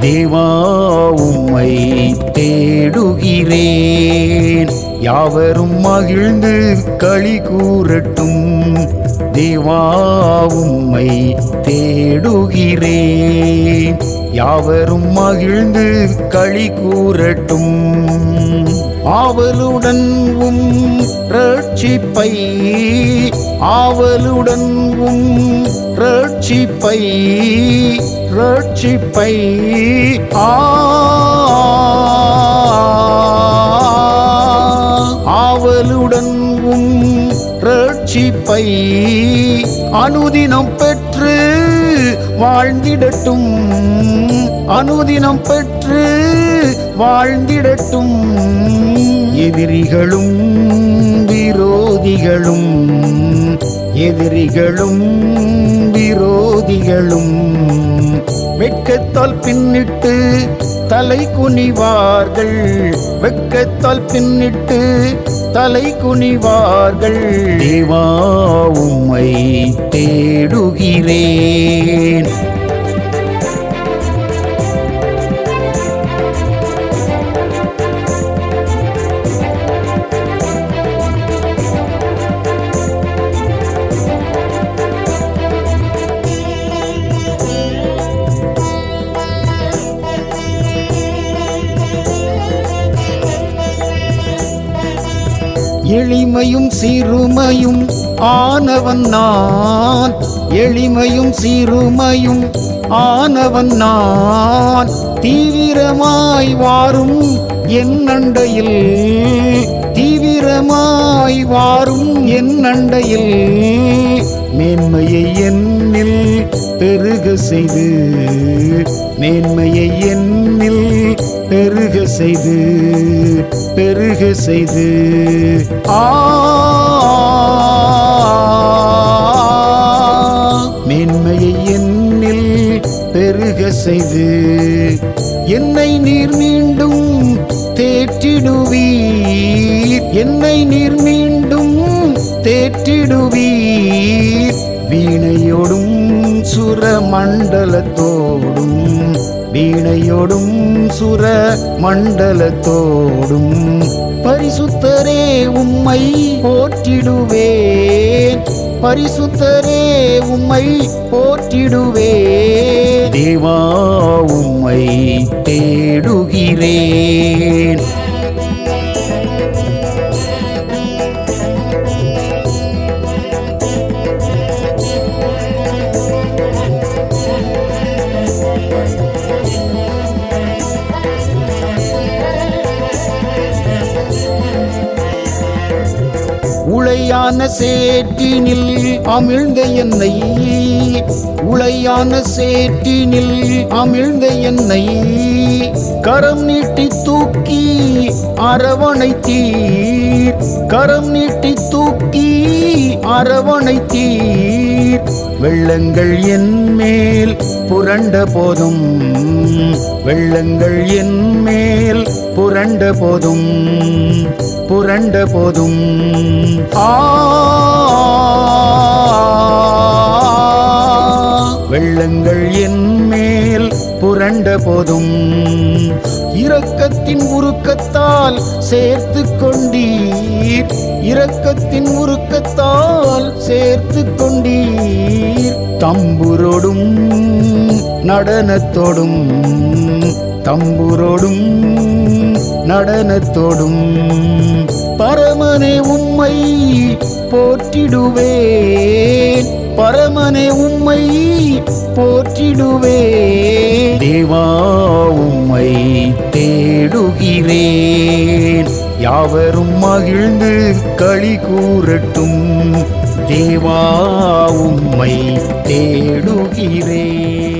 தேவா உம்மை தேடுகிறேன். யாவரும் மகிழ்ந்து களி கூறட்டும். தேவா உம்மை தேடுகிறேன். யாவரும் மகிழ்ந்து களி கூறட்டும். ஆவலுடன் உம் ரட்சிப்பை ஆவலுடன் உம் ரட்சிப்பை ரட்சிப்பை ஆ. ஆவலுடன் உம் ரட்சிப்பை அனுதினம் பெற்று வாழ்ந்திடட்டும். அனுதினம் பெற்று வாழ்ந்திடட்டும். எதிரிகளும் விரோதிகளும் எதிரிகளும் விரோதிகளும் வெட்கத்தால் பின்னிட்டு தலை குனிவார்கள். வெட்கத்தால் பின்னிட்டு தலை குனிவார்கள். தேவா உம்மை தேடுகிறேன். எளிமையும் சிறுமையும் ஆனவன் நான். எளிமையும் சிறுமையும் ஆனவன் நான். தீவிரமாய் வாரும் என் அண்டையில். தீவிரமாய் வாரும் என் அண்டையில். மேன்மையை என்னில் பெருக செய்து மேன்மையை என்னில் பெருக செய்து. பெருக செய்து ஆ மேன்மையை என்னில் பெருக செய்து என்னை நீர் மீண்டும் தேற்றிடுவீர். என்னை நீர் மீண்டும் தேற்றிடுவீர். வீணையோடும் சுர மண்டலத்தோடும் வீணையோடும் சுர மண்டலத்தோடும் பரிசுத்தரே உம்மை போற்றிடுவேன் பரிசுத்தரே உம்மை போற்றிடுவே. தேவா உம்மை தே உளையான சேற்றினில் அமிழ்ந்த என்னை. உளையான சேற்றினில் அமிழ்ந்த என்னை. கரம் நீட்டி தூக்கி அரவணைத்தீர். கரம் நீட்டி தூக்கி அரவணைத்தீர். வெள்ளங்கள் என் மேல் புரண்ட போதும். வெள்ளங்கள் என் மேல் புரண்ட போதும். புரண்ட போதும். வெள்ளங்கள் என் மேல் புரண்ட போதும். இரக்கத்தின் உருக்கத்தால் சேர்த்து கொண்டீர். இரக்கத்தின் உருக்கத்தால் சேர்த்து கொண்டீர். தம்புரோடும் நடனத்தோடும் தம்புரோடும் நடனத்தோடும். பரமனே உம்மை போற்றிடுவேன். பரமனே உம்மை போற்றிடுவே தேவா உம்மை தேடுகிறேன். யாவரும் மகிழ்ந்து களி கூறட்டும். தேவா உம்மை தேடுகிறேன்.